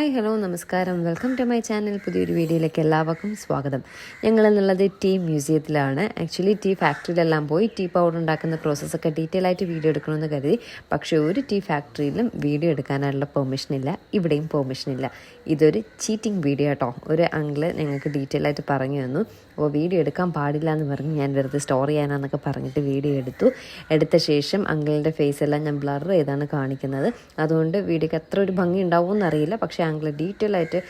Hi hello നമസ്കാരം. Welcome to my channel. പുതിയൊരു വീഡിയോയിലേക്ക് എല്ലാവർക്കും സ്വാഗതം. ഞങ്ങൾ എന്നുള്ളത് ടീ മ്യൂസിയത്തിലാണ്. ആക്ച്വലി ടീ ഫാക്ടറിയിലെല്ലാം പോയി ടീ പൗഡർ ഉണ്ടാക്കുന്ന പ്രോസസ്സൊക്കെ ഡീറ്റെയിൽ ആയിട്ട് വീഡിയോ എടുക്കണമെന്ന് കരുതി. പക്ഷേ ഒരു ടീ ഫാക്ടറിയിലും വീഡിയോ എടുക്കാനുള്ള പെർമിഷൻ ഇല്ല. ഇവിടെയും പെർമിഷൻ ഇല്ല. ഇതൊരു ചീറ്റിംഗ് വീഡിയോ കേട്ടോ ഒരു അങ്കിൾ ഞങ്ങൾക്ക് ഡീറ്റെയിൽ ആയിട്ട് പറഞ്ഞു തന്നു. അപ്പോൾ വീഡിയോ എടുക്കാൻ പാടില്ല എന്ന് പറഞ്ഞ് ഞാൻ വെറുതെ സ്റ്റോർ ചെയ്യാനാന്നൊക്കെ പറഞ്ഞിട്ട് വീഡിയോ എടുത്തു. എടുത്ത ശേഷം അങ്കിളിന്റെ ഫേസ് എല്ലാം ഞാൻ ബ്ലർ ചെയ്താണ് കാണിക്കുന്നത്. അതുകൊണ്ട് വീഡിയോക്ക് എത്ര ഒരു ഭംഗി ഉണ്ടാവും എന്നറിയില്ല പക്ഷേ അങ്കിൾ ഡീറ്റെയിൽ ആയിട്ട്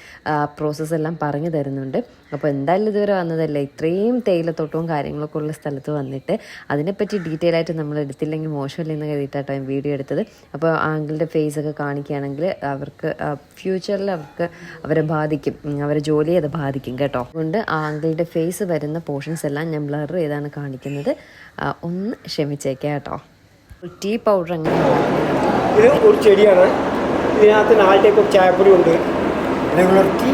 പ്രോസസ്സ് എല്ലാം പറഞ്ഞു തരുന്നുണ്ട്. അപ്പോൾ എന്തായാലും ഇതുവരെ വന്നതല്ല. ഇത്രയും തേയിലത്തോട്ടവും കാര്യങ്ങളൊക്കെ ഉള്ള സ്ഥലത്ത് വന്നിട്ട് അതിനെപ്പറ്റി ഡീറ്റെയിൽ ആയിട്ട് നമ്മൾ എടുത്തില്ലെങ്കിൽ മോശമല്ലേ എന്ന് കരുതിയിട്ടാട്ടോ വീഡിയോ എടുത്തത്. അപ്പോൾ ആങ്കിളുടെ ഫേസ് ഒക്കെ കാണിക്കുകയാണെങ്കിൽ അവർക്ക് ഫ്യൂച്ചറിൽ അവർക്ക് അവരെ ബാധിക്കും. അവരെ ജോലിയെ അത് ബാധിക്കും കേട്ടോ. അതുകൊണ്ട് ആങ്കിളുടെ ഫേസ് വരുന്ന പോർഷൻസ് എല്ലാം ഞാൻ ബ്ലർ ചെയ്താണ് കാണിക്കുന്നത്. ഒന്ന് ക്ഷമിച്ചേക്കാം കേട്ടോ. ടീ പൗഡർ അങ്ങനെ ഒരു ചെടിയാണ്. ഇതിനകത്ത് നാല് ടൈപ്പ് ഓഫ് ചായപ്പൊടി ഉണ്ട്. Regular tea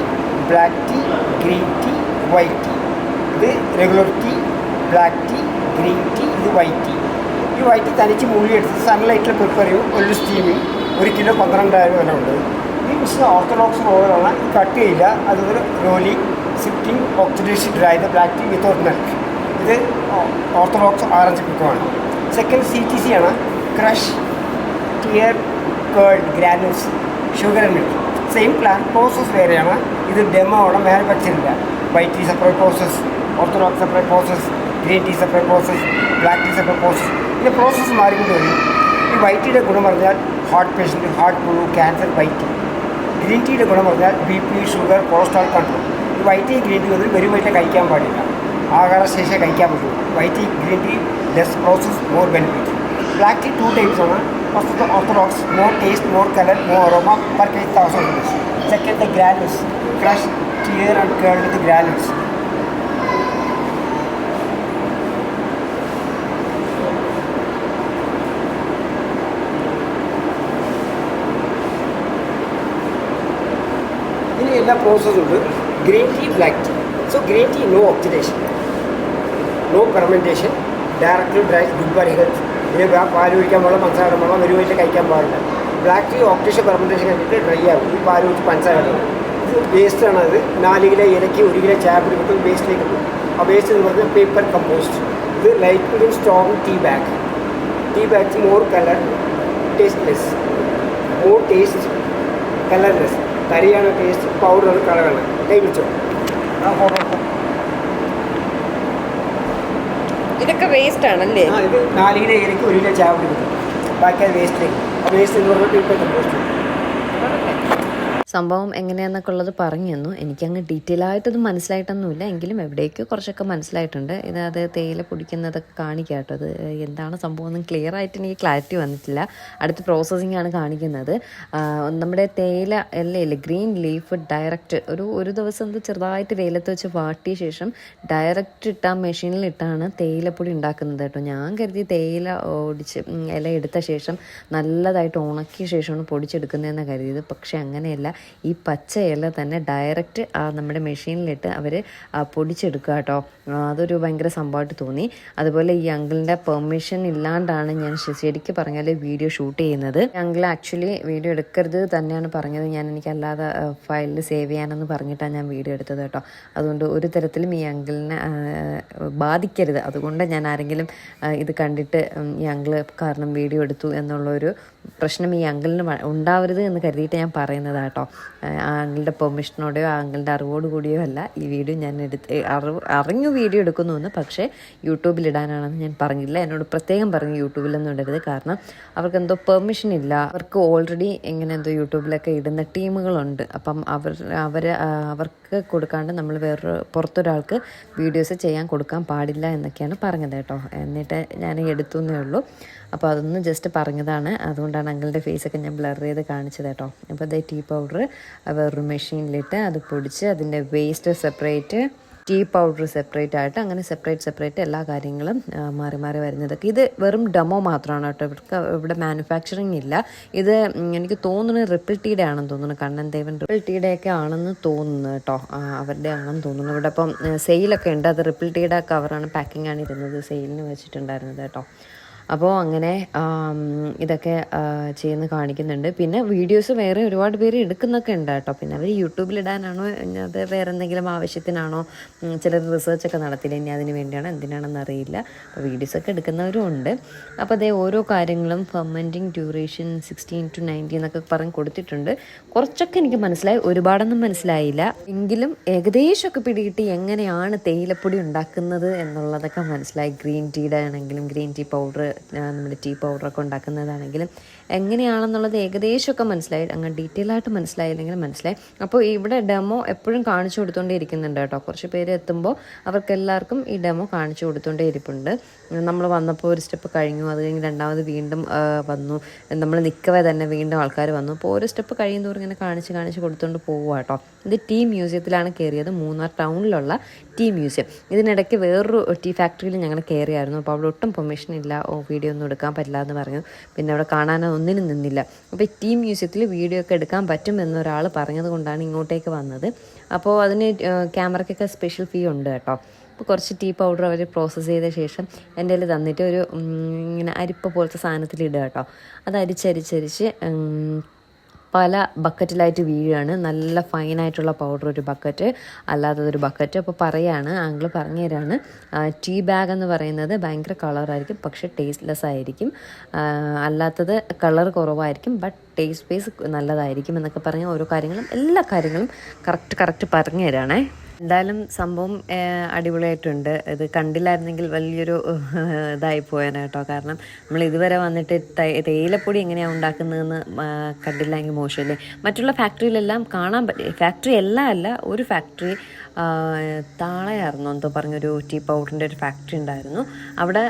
black tea green tea white tea ഇത് regular tea black tea green tea ഇത് വൈറ്റ് ടീ ഈ വൈറ്റ് ടീ തനിച്ച് മുള്ളി എടുത്ത് സൺലൈറ്റിൽ പ്രിപ്പയർ ചെയ്യും ഒരു സ്റ്റീമിൽ ഒരു കിലോ പന്ത്രണ്ടായിരം വില ഉണ്ട്. ഈ മിഷൻ ഓർത്തഡോക്സ് റോളാണ് ഇത് കട്ട് ചെയ്യില്ല. അതൊരു റോലി sitting oxidation dry the black tea without milk ഇത് ഓർത്തഡോക്സ് ആറഞ്ച് കുക്കമാണ് സെക്കൻഡ് സി ടി സി ആണ്. Crush tear curl granules sugar milk same plan process വേറെയാണ്. ഇത് demo മാനുഫാക്ചറിന്റെ white tea separate process orthodox separate process green tea separate process black tea separate process ഇതിന്റെ process മാറിക്കൊണ്ട് വരും. ഈ white ടീയുടെ ഗുണം പറഞ്ഞാൽ ഹാർട്ട് പേഷ്യന്റ് ഹാർട്ട് പുഴു ക്യാൻസർ വൈറ്റ് ടീ ഗ്രീൻ ടീയുടെ ഗുണം പറഞ്ഞാൽ B P sugar cholesterol control ഈ വൈറ്റ് ടീ ഗ്രീൻ ടീ ഒന്നും വെറും വൈറ്റ് കഴിക്കാൻ പാടില്ല. ആഹാരശേഷം കഴിക്കാൻ പറ്റുള്ളൂ. White tea green tea less process more benefit black tea two types ആണ്. first orthodox more taste more colour more aroma per case thousand rupees second the granules crush tear and curl with granules ഇതിന് എല്ലാ പ്രോസസ്സും ഉണ്ട് green tea black tea so green tea no oxidation no fermentation directly dry good by health ഇതിന് പാൽ ഒഴിക്കാൻ പാടില്ല പഞ്ചസാര പാടില്ല വരുമായിട്ട് കഴിക്കാൻ പാടില്ല. ബ്ലാക്ക് ടീ ഓക്ടേഷൻ പെർമെന്റേഷൻ കഴിഞ്ഞിട്ട് ഡ്രൈ ആകും ഈ പാൽ ഒഴിച്ച് പഞ്ചസാര ഇത് വേസ്റ്റാണ് അത്. നാല് കിലോ ഇലയ്ക്ക് ഒരു കിലോ ചായപ്പൊടി കിട്ടും വേസ്റ്റിലേക്ക് കിട്ടും ആ വേസ്റ്റ് എന്ന് പറഞ്ഞാൽ പേപ്പർ കമ്പോസ്റ്റ് ഇത് light medium strong tea bag tea bags more colour tasteless more taste colourless തരിയാണ് taste പൗഡറാണ് കളറാണ് കൈ വെച്ചോ ആ ഫോട്ടോ ഇതൊക്കെ വേസ്റ്റ് ആണല്ലേ? ഇത് നാല് കിലോ ഇലയ്ക്ക് ഒരു കിലോ ചാവടി കൊടുക്കും. ബാക്കി അത് വേസ്റ്റ് വേസ്റ്റ് എന്ന് പറഞ്ഞിട്ട് ഇപ്പോൾ കമ്പോസ്റ്റ് സംഭവം എങ്ങനെയാണെന്നൊക്കെ ഉള്ളത് പറഞ്ഞു തന്നു എനിക്കങ്ങ് ഡീറ്റെയിൽ ആയിട്ടത് മനസ്സിലായിട്ടൊന്നുമില്ല. എങ്കിലും എവിടേക്കോ കുറച്ചൊക്കെ മനസ്സിലായിട്ടുണ്ട്. ഇത് അത് തേയില പൊടിക്കുന്നതൊക്കെ കാണിക്കാം കേട്ടോ അത് എന്താണ് സംഭവം ഒന്നും ക്ലിയർ ആയിട്ട് എനിക്ക് ക്ലാരിറ്റി വന്നിട്ടില്ല. അടുത്ത പ്രോസസ്സിംഗ് ആണ് കാണിക്കുന്നത്. നമ്മുടെ തേയില അല്ലേ ഗ്രീൻ ലീഫ് ഡയറക്റ്റ് ഒരു ഒരു ദിവസം ഇത് ചെറുതായിട്ട് വെയിലത്ത് വെച്ച് വാട്ടിയ ശേഷം ഡയറക്റ്റ് ഇട്ട മെഷീനിൽ ഇട്ടാണ് തേയിലപ്പൊടി ഉണ്ടാക്കുന്നത് കേട്ടോ. ഞാൻ കരുതി തേയില ഓടിച്ച് ഇല എടുത്ത ശേഷം നല്ലതായിട്ട് ഉണക്കിയ ശേഷമാണ് പൊടിച്ചെടുക്കുന്നതെന്ന് കരുതിയത്. പക്ഷേ അങ്ങനെയല്ല. ഈ പച്ച ഇല തന്നെ ഡയറക്റ്റ് ആ നമ്മുടെ മെഷീനിലിട്ട് അവർ പൊടിച്ചെടുക്കുക കേട്ടോ. അതൊരു ഭയങ്കര സംഭവമായിട്ട് തോന്നി. അതുപോലെ ഈ അങ്കിളിന്റെ പെർമിഷൻ ഇല്ലാണ്ടാണ് ഞാൻ ശരിക്കും പറഞ്ഞാൽ വീഡിയോ ഷൂട്ട് ചെയ്യുന്നത്. അങ്കിൾ ആക്ച്വലി വീഡിയോ എടുക്കരുത് തന്നെയാണ് പറഞ്ഞത്. ഞാൻ എനിക്ക് അല്ലാതെ ഫയലിൽ സേവ് ചെയ്യാനെന്ന് പറഞ്ഞിട്ടാണ് ഞാൻ വീഡിയോ എടുത്തത് കേട്ടോ. അതുകൊണ്ട് ഒരു തരത്തിലും ഈ അങ്കിളിനെ ബാധിക്കരുത്. അതുകൊണ്ട് ഞാൻ ആരെങ്കിലും ഇത് കണ്ടിട്ട് ഈ അങ്കിൾ കാരണം വീഡിയോ എടുത്തു എന്നുള്ളൊരു പ്രശ്നം ഈ അങ്കിളിന് ഉണ്ടാവരുത് എന്ന് കരുതിയിട്ട് ഞാൻ പറയുന്നതാട്ടോ. ആ അങ്കിളുടെ പെർമിഷനോടെയോ അങ്കിളുടെ അറിവോട് കൂടിയോ അല്ല ഈ വീഡിയോ ഞാൻ എടുത്ത് അറിവ് അറിഞ്ഞു വീഡിയോ എടുക്കുന്നു എന്ന് പക്ഷേ യൂട്യൂബിൽ ഇടാനാണെന്ന് ഞാൻ പറഞ്ഞില്ല. എന്നോട് പ്രത്യേകം പറഞ്ഞു യൂട്യൂബിലൊന്നും ഇടരുത്. കാരണം അവർക്ക് എന്തോ പെർമിഷൻ ഇല്ല. അവർക്ക് ഓൾറെഡി എങ്ങനെ എന്തോ യൂട്യൂബിലൊക്കെ ഇടുന്ന ടീമുകളുണ്ട്. അപ്പം അവർ അവർ അവർക്ക് കൊടുക്കാണ്ട് നമ്മൾ വേറൊരു പുറത്തൊരാൾക്ക് വീഡിയോസ് ചെയ്യാൻ കൊടുക്കാൻ പാടില്ല എന്നൊക്കെയാണ് പറഞ്ഞത് കേട്ടോ. എന്നിട്ട് ഞാൻ എടുത്തു എന്നേ ഉള്ളൂ. അപ്പോൾ അതൊന്ന് ജസ്റ്റ് പറഞ്ഞതാണ്. അതുകൊണ്ടാണ് അങ്കിളുടെ ഫേസൊക്കെ ഞാൻ ബ്ലർ ചെയ്ത് കാണിച്ചത് കേട്ടോ. അപ്പോൾ അതേ ടീ പൗഡർ വേറൊരു മെഷീനിലിട്ട് അത് പൊടിച്ച് അതിന്റെ waste separate tea powder separate ആയിട്ട് അങ്ങനെ സെപ്പറേറ്റ് സെപ്പറേറ്റ് എല്ലാ കാര്യങ്ങളും മാറി മാറി വരുന്നതൊക്കെ. ഇത് വെറും ഡെമോ മാത്രമാണ് കേട്ടോ. ഇവർക്ക് ഇവിടെ മാനുഫാക്ചറിങ് ഇല്ല. ഇത് എനിക്ക് തോന്നുന്നു റിപ്പിൾ ആണെന്ന് തോന്നുന്നു. കണ്ണൻ ദേവൻ റിപ്പിൾ ഒക്കെ ആണെന്ന് തോന്നുന്നു കേട്ടോ. അവരുടെ ആണെന്ന് തോന്നുന്നു. ഇവിടെ ഇപ്പം സെയിലൊക്കെ ഉണ്ട്. അത് റിപ്പിൾ കവറാണ് പാക്കിംഗ് ആണ് ഇരുന്നത്. സെയിലിന് വെച്ചിട്ടുണ്ടായിരുന്നത് കേട്ടോ. അപ്പോൾ അങ്ങനെ ഇതൊക്കെ ചെയ്യുന്ന കാണിക്കുന്നുണ്ട്. പിന്നെ വീഡിയോസ് വേറെ ഒരുപാട് പേര് എടുക്കുന്നൊക്കെ ഉണ്ട് കേട്ടോ. പിന്നെ അവർ യൂട്യൂബിലിടാനാണോ അത് വേറെ എന്തെങ്കിലും ആവശ്യത്തിനാണോ ചിലർ റിസർച്ചൊക്കെ നടത്തില്ല. ഇനി അതിന് വേണ്ടിയാണോ എന്തിനാണെന്ന് അറിയില്ല. അപ്പോൾ വീഡിയോസൊക്കെ എടുക്കുന്നവരും ഉണ്ട്. അപ്പോൾ അതേ ഓരോ കാര്യങ്ങളും fermenting duration sixteen to ninety എന്നൊക്കെ പറഞ്ഞ് കൊടുത്തിട്ടുണ്ട്. കുറച്ചൊക്കെ എനിക്ക് മനസ്സിലായി ഒരുപാടൊന്നും മനസ്സിലായില്ല. എങ്കിലും ഏകദേശമൊക്കെ പിടികിട്ടി എങ്ങനെയാണ് തേയിലപ്പൊടി ഉണ്ടാക്കുന്നത് എന്നുള്ളതൊക്കെ മനസ്സിലായി. ഗ്രീൻ ടീയുടെ ആണെങ്കിലും ഗ്രീൻ ടീ പൗഡർ നമ്മുടെ ടീ പൗഡറൊക്കെ ഉണ്ടാക്കുന്നതാണെങ്കിലും എങ്ങനെയാണെന്നുള്ളത് ഏകദേശമൊക്കെ മനസ്സിലായി. അങ്ങനെ ഡീറ്റെയിൽ ആയിട്ട് മനസ്സിലായില്ലെങ്കിൽ മനസ്സിലായി. അപ്പോൾ ഇവിടെ ഡെമോ എപ്പോഴും കാണിച്ചു കൊടുത്തോണ്ടേ ഇരിക്കുന്നുണ്ട് കേട്ടോ. കുറച്ച് പേര് എത്തുമ്പോൾ അവർക്ക് എല്ലാവർക്കും ഈ ഡെമോ കാണിച്ചു കൊടുത്തോണ്ടേ ഇരിപ്പുണ്ട് നമ്മൾ വന്നപ്പോൾ ഒരു സ്റ്റെപ്പ് കഴിഞ്ഞു. അത് കഴിഞ്ഞ് രണ്ടാമത് വീണ്ടും വന്നു. നമ്മൾ നിൽക്കവേ തന്നെ വീണ്ടും ആൾക്കാർ വന്നു. അപ്പോൾ ഓരോ സ്റ്റെപ്പ് കഴിയുന്നതോറും ഇങ്ങനെ കാണിച്ച് കാണിച്ച് കൊടുത്തുകൊണ്ട് പോവുക കേട്ടോ. ഇത് ടീ മ്യൂസിയത്തിലാണ് കയറിയത് മൂന്നാർ ടൗണിലുള്ള ടീ മ്യൂസിയം. ഇതിനിടയ്ക്ക് വേറൊരു ടീ ഫാക്ടറിയിൽ ഞങ്ങൾ കയറിയായിരുന്നു അപ്പോൾ അവിടെ ഒട്ടും പെർമിഷൻ ഇല്ല. ഓ വീഡിയോ ഒന്നും എടുക്കാൻ പറ്റില്ല എന്ന് പറഞ്ഞു. പിന്നെ അവിടെ കാണാനോ ഒന്നിനും നിന്നില്ല. അപ്പോൾ ടി മ്യൂസിയത്തിൽ വീഡിയോ ഒക്കെ എടുക്കാൻ പറ്റും എന്നൊരാൾ പറഞ്ഞത് കൊണ്ടാണ് ഇങ്ങോട്ടേക്ക് വന്നത്. അപ്പോൾ അതിന് ക്യാമറയ്ക്കൊക്കെ സ്പെഷ്യൽ ഫീ ഉണ്ട് കേട്ടോ. അപ്പോൾ കുറച്ച് ടീ പൗഡർ അവർ പ്രോസസ്സ് ചെയ്ത ശേഷം എന്റെ കയ്യിൽ തന്നിട്ട് ഒരു ഇങ്ങനെ അരിപ്പ പോലത്തെ സാധനത്തിൽ ഇടുക കേട്ടോ. അത് അരിച്ചരിച്ചരിച്ച് പല ബക്കറ്റിലായിട്ട് വീഴുകയാണ്. നല്ല ഫൈനായിട്ടുള്ള പൗഡർ ഒരു ബക്കറ്റ് അല്ലാത്തതൊരു ബക്കറ്റ് അപ്പോൾ പറയാണ് ആങ്കിൾ പറഞ്ഞു തരാണ്. ടീ ബാഗ് എന്ന് പറയുന്നത് ഭയങ്കര കളറായിരിക്കും പക്ഷേ ടേസ്റ്റ്ലെസ് ആയിരിക്കും. അല്ലാത്തത് കളർ കുറവായിരിക്കും ബട്ട് ടേസ്റ്റ് ബേസ് നല്ലതായിരിക്കും എന്നൊക്കെ പറഞ്ഞാൽ ഓരോ കാര്യങ്ങളും എല്ലാ കാര്യങ്ങളും കറക്റ്റ് കറക്റ്റ് പറഞ്ഞു തരാണേ. എന്തായാലും സംഭവം അടിപൊളിയായിട്ടുണ്ട്. ഇത് കണ്ടില്ലായിരുന്നെങ്കിൽ വലിയൊരു ഇതായി പോയേനെ കേട്ടോ. കാരണം നമ്മൾ ഇതുവരെ വന്നിട്ട് തേയിലപ്പൊടി എങ്ങനെയാണ് ഉണ്ടാക്കുന്നതെന്ന് കണ്ടില്ലെങ്കിൽ മോശമല്ലേ? മറ്റുള്ള ഫാക്ടറിയിലെല്ലാം കാണാൻ പറ്റി ഫാക്ടറി എല്ലാം അല്ല ഒരു ഫാക്ടറി താളയായിരുന്നു എന്തോ പറഞ്ഞൊരു ടീ പൗഡറിന്റെ ഒരു ഫാക്ടറി ഉണ്ടായിരുന്നു. അവിടെ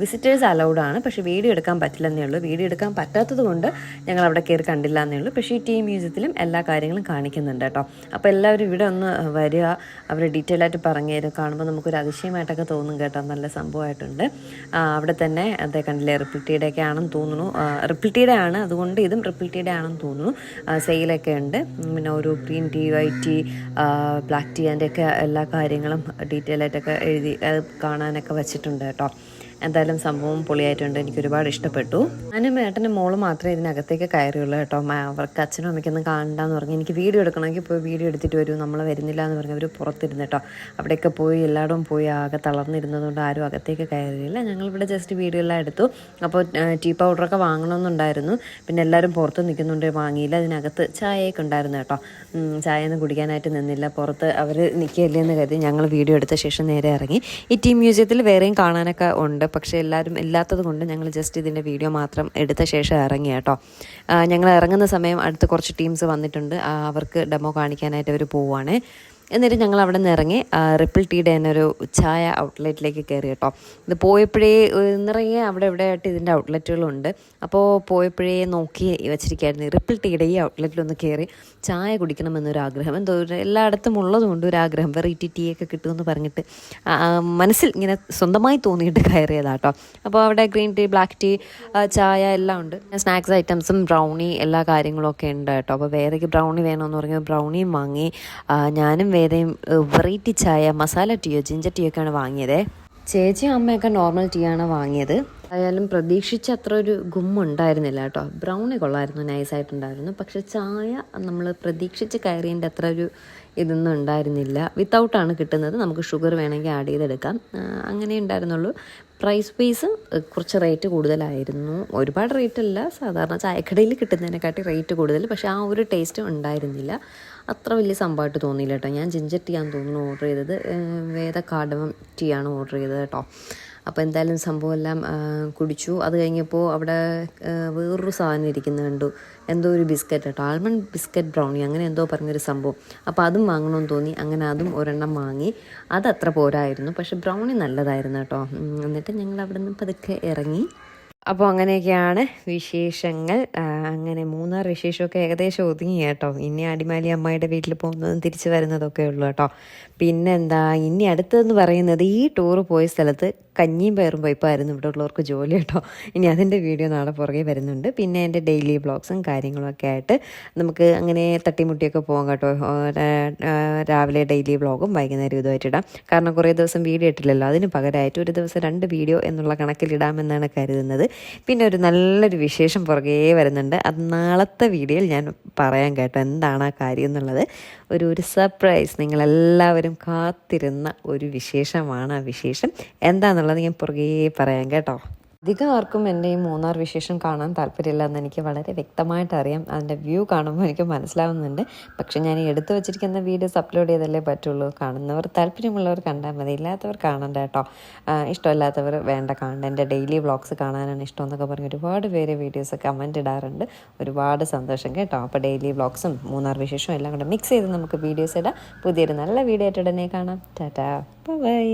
വിസിറ്റേഴ്സ് അലൗഡ് ആണ്. പക്ഷേ വീഡിയോ എടുക്കാൻ പറ്റില്ലെന്നേ ഉള്ളൂ. വീഡിയോ എടുക്കാൻ പറ്റാത്തത് കൊണ്ട് ഞങ്ങൾ അവിടെ കയറി കണ്ടില്ല എന്നേ ഉള്ളൂ. പക്ഷേ ഈ ടീ മ്യൂസിയത്തിലും എല്ലാ കാര്യങ്ങളും കാണിക്കുന്നുണ്ട് കേട്ടോ. അപ്പോൾ എല്ലാവരും ഇവിടെ ഒന്ന് വരിക. അവർ ഡീറ്റെയിൽ ആയിട്ട് പറഞ്ഞു തരും കാണുമ്പോൾ നമുക്കൊരു അതിശയമായിട്ടൊക്കെ തോന്നും കേട്ടോ. നല്ല സംഭവമായിട്ടുണ്ട്. അവിടെ തന്നെ അതേ കണ്ടില്ലേ റിപ്പിൾട്ടിയുടെ ഒക്കെ ആണെന്ന് തോന്നുന്നു. റിപ്പിൾട്ടിയുടെ ടീയുടെ ആണ്. അതുകൊണ്ട് ഇതും റിപ്പിൾട്ടിയുടെ ടീയുടെ ആണെന്ന് തോന്നുന്നു. സെയിലൊക്കെ ഉണ്ട്. പിന്നെ ഒരു green tea white tea black tea അതിന്റെയൊക്കെ എല്ലാ കാര്യങ്ങളും ഡീറ്റെയിൽ ആയിട്ടൊക്കെ എഴുതി അത് കാണാനൊക്കെ വെച്ചിട്ടുണ്ട് കേട്ടോ. എന്തായാലും സംഭവം പൊളിയായിട്ടുണ്ട്. എനിക്ക് ഒരുപാട് ഇഷ്ടപ്പെട്ടു. ഞാനും ഏട്ടനും മോൾ മാത്രമേ ഇതിനകത്തേക്ക് കയറിയുള്ളൂ കേട്ടോ. അവർക്ക് അച്ഛനും അമ്മയ്ക്കൊന്നും കാണണ്ടെന്ന് പറഞ്ഞ് എനിക്ക് വീഡിയോ എടുക്കണമെങ്കിൽ പോയി വീഡിയോ എടുത്തിട്ട് വരൂ. നമ്മൾ വരുന്നില്ല എന്ന് പറഞ്ഞ് അവർ പുറത്തിരുന്ന് കേട്ടോ. അവിടെയൊക്കെ പോയി എല്ലായിടവും പോയി ആകെ തളർന്നിരുന്നതുകൊണ്ട് ആരും അകത്തേക്ക് കയറിയില്ല. ഞങ്ങളിവിടെ ജസ്റ്റ് വീഡിയോ എല്ലാം എടുത്തു. അപ്പോൾ ടീ പൗഡറൊക്കെ വാങ്ങണമെന്നുണ്ടായിരുന്നു. പിന്നെ എല്ലാവരും പുറത്ത് നിൽക്കുന്നുണ്ട്. വാങ്ങിയില്ല. അതിനകത്ത് ചായയൊക്കെ ഉണ്ടായിരുന്നു കേട്ടോ. ചായയൊന്നും കുടിക്കാനായിട്ട് നിന്നില്ല. പുറത്ത് അവർ നിൽക്കുകയല്ലേ എന്ന് കരുതി ഞങ്ങൾ വീഡിയോ എടുത്ത ശേഷം നേരെ ഇറങ്ങി. ഈ ടീം മ്യൂസിയത്തിൽ വേറെയും കാണാനൊക്കെ ഉണ്ട്. പക്ഷേ എല്ലാവരും ഇല്ലാത്തത് കൊണ്ട് ഞങ്ങൾ ജസ്റ്റ് ഇതിന്റെ വീഡിയോ മാത്രം എടുത്ത ശേഷം ഇറങ്ങി കേട്ടോ. ഞങ്ങൾ ഇറങ്ങുന്ന സമയം അടുത്ത് കുറച്ച് ടീംസ് വന്നിട്ടുണ്ട്. അവർക്ക് ഡെമോ കാണിക്കാനായിട്ട് അവർ പോവുകയാണ് എന്നിട്ട് ഞങ്ങൾ അവിടെ നിന്ന് ഇറങ്ങി റിപ്പിൾ ടീയുടെ തന്നെ ഒരു ചായ ഔട്ട്ലെറ്റിലേക്ക് കയറി കേട്ടോ. ഇത് പോയപ്പോഴേ നിറയെ അവിടെ ഇവിടെ ആയിട്ട് ഇതിന്റെ ഔട്ട്ലെറ്റുകളുണ്ട് അപ്പോൾ പോയപ്പോഴേ നോക്കി വെച്ചിരിക്കുകയായിരുന്നു റിപ്പിൾ ടീയുടെ ഈ ഔട്ട്ലെറ്റിലൊന്ന് കയറി ചായ കുടിക്കണമെന്നൊരാഗ്രഹം. എന്തോ എല്ലായിടത്തും ഉള്ളതുകൊണ്ട് ഒരു ആഗ്രഹം വെറൈറ്റി ടീ ഒക്കെ കിട്ടുമെന്ന് പറഞ്ഞിട്ട് മനസ്സിൽ ഇങ്ങനെ സ്വന്തമായി തോന്നിയിട്ട് കയറിയതാട്ടോ അപ്പോൾ അവിടെ ഗ്രീൻ ടീ ബ്ലാക്ക് ടീ ചായ എല്ലാം ഉണ്ട്. സ്നാക്സ് ഐറ്റംസും ബ്രൗണി എല്ലാ കാര്യങ്ങളും ഒക്കെ ഉണ്ട് കേട്ടോ. അപ്പോൾ വേറെക്ക് ബ്രൗണി വേണമെന്ന് പറഞ്ഞാൽ ബ്രൗണിയും വാങ്ങി. ഞാനും വേദയും വെറൈറ്റി ചായ മസാല ടീയോ ജിഞ്ചർ ടീയോ ഒക്കെയാണ് വാങ്ങിയത്. ചേച്ചിയും അമ്മയൊക്കെ നോർമൽ ടീ ആണ് വാങ്ങിയത്. ആയാലും പ്രതീക്ഷിച്ച അത്ര ഒരു ഗുമ്മുണ്ടായിരുന്നില്ല കേട്ടോ. ബ്രൗണി കൊള്ളായിരുന്നു നൈസായിട്ടുണ്ടായിരുന്നു പക്ഷെ ചായ നമ്മൾ പ്രതീക്ഷിച്ച് കയറിയതിന്റെ അത്ര ഒരു ഇതൊന്നും ഉണ്ടായിരുന്നില്ല. വിത്തൗട്ടാണ് കിട്ടുന്നത്. നമുക്ക് ഷുഗർ വേണമെങ്കിൽ ആഡ് ചെയ്തെടുക്കാം. അങ്ങനെ ഉണ്ടായിരുന്നുള്ളൂ. പ്രൈസ് വൈസ് കുറച്ച് റേറ്റ് കൂടുതലായിരുന്നു. ഒരുപാട് റേറ്റ് അല്ല. സാധാരണ ചായക്കടയിൽ കിട്ടുന്നതിനെക്കാട്ടി റേറ്റ് കൂടുതൽ. പക്ഷേ ആ ഒരു ടേസ്റ്റ് ഉണ്ടായിരുന്നില്ല. അത്ര വലിയ സംഭവമായിട്ട് തോന്നിയില്ല കേട്ടോ. ഞാൻ ജിഞ്ചർ ടീ ആണ് തോന്നുന്നു ഓർഡർ ചെയ്തത്. വേദ കാടമം ടീ ആണ് ഓർഡർ ചെയ്തത് കേട്ടോ. അപ്പോൾ എന്തായാലും സംഭവം എല്ലാം കുടിച്ചു. അത് കഴിഞ്ഞപ്പോൾ അവിടെ വേറൊരു സാധനം ഇരിക്കുന്നത് കണ്ടു. എന്തോ ഒരു ബിസ്ക്കറ്റ് കേട്ടോ. ആൽമണ്ട് ബിസ്ക്കറ്റ് ബ്രൗണി അങ്ങനെ എന്തോ പറഞ്ഞൊരു സംഭവം. അപ്പോൾ അതും വാങ്ങണമെന്ന് തോന്നി. അങ്ങനെ അതും ഒരെണ്ണം വാങ്ങി. അതത്ര പോരായിരുന്നു. പക്ഷെ ബ്രൗണി നല്ലതായിരുന്നു കേട്ടോ. എന്നിട്ട് ഞങ്ങൾ അവിടെ നിന്ന് പതുക്കെ ഇറങ്ങി. അപ്പോൾ അങ്ങനെയൊക്കെയാണ് വിശേഷങ്ങൾ. അങ്ങനെ മൂന്നാർ വിശേഷമൊക്കെ ഏകദേശം ഒതുങ്ങി കേട്ടോ. ഇനി അടിമാലി അമ്മായിയുടെ വീട്ടിൽ പോകുന്നതും തിരിച്ചു വരുന്നതൊക്കെ ഉള്ളൂ കേട്ടോ. പിന്നെന്താ ഇനി അടുത്തതെന്ന് പറയുന്നത് ഈ ടൂറ് പോയ സ്ഥലത്ത് കഞ്ഞിയും പയറും പൈപ്പായിരുന്നു ഇവിടെ ഉള്ളവർക്ക് ജോലി കേട്ടോ. ഇനി അതിന്റെ വീഡിയോ നാളെ പുറകെ വരുന്നുണ്ട്. പിന്നെ എന്റെ ഡെയിലി ബ്ലോഗ്സും കാര്യങ്ങളൊക്കെ ആയിട്ട് നമുക്ക് അങ്ങനെ തട്ടിമുട്ടിയൊക്കെ പോകാം കേട്ടോ. രാവിലെ ഡെയിലി ബ്ലോഗും വൈകുന്നേരം ഇതുമായിട്ട് ഇടാം. കാരണം കുറേ ദിവസം വീഡിയോ ഇട്ടില്ലല്ലോ. അതിന് പകരമായിട്ട് ഒരു ദിവസം രണ്ട് വീഡിയോ എന്നുള്ള കണക്കിലിടാമെന്നാണ് കരുതുന്നത്. പിന്നെ ഒരു നല്ലൊരു വിശേഷം പുറകേ വരുന്നുണ്ട്. അത് നാളത്തെ വീഡിയോയിൽ ഞാൻ പറയാൻ കേട്ടോ. എന്താണ് ആ കാര്യം എന്നുള്ളത്. ഒരു ഒരു സർപ്രൈസ് നിങ്ങളെല്ലാവരും കാത്തിരുന്ന ഒരു വിശേഷമാണ് ആ വിശേഷം. എന്താണെന്നുള്ളത് ഞാൻ പുറകേ പറയാം കേട്ടോ. അധികം ആർക്കും എന്റെ ഈ മൂന്നാർ വിശേഷം കാണാൻ താല്പര്യമില്ല എന്ന് എനിക്ക് വളരെ വ്യക്തമായിട്ട് അറിയാം. അതിന്റെ വ്യൂ കാണുമ്പോൾ എനിക്ക് മനസ്സിലാവുന്നുണ്ട്. പക്ഷേ ഞാൻ എടുത്തു വെച്ചിരിക്കുന്ന വീഡിയോസ് അപ്ലോഡ് ചെയ്തല്ലേ പറ്റുള്ളൂ. കാണുന്നവർ താല്പര്യമുള്ളവർ കണ്ടാൽ മതി. ഇല്ലാത്തവർ കാണണ്ട കേട്ടോ. ഇഷ്ടമില്ലാത്തവർ വേണ്ട കാണണ്ട. എന്റെ ഡെയിലി വ്ളോഗ്സ് കാണാനാണ് ഇഷ്ടം എന്നൊക്കെ പറഞ്ഞ് ഒരുപാട് പേര് വീഡിയോസ് കമന്റ് ഇടാറുണ്ട്. ഒരുപാട് സന്തോഷം കേട്ടോ. അപ്പോൾ ഡെയിലി വ്ളോഗ്സും മൂന്നാർ വിശേഷവും എല്ലാം കൂടെ മിക്സ് ചെയ്ത് നമുക്ക് വീഡിയോസ് ഇടാം. പുതിയൊരു നല്ല വീഡിയോ ആയിട്ട് ഉടനെ കാണാം. ടാറ്റാ. ബൈ.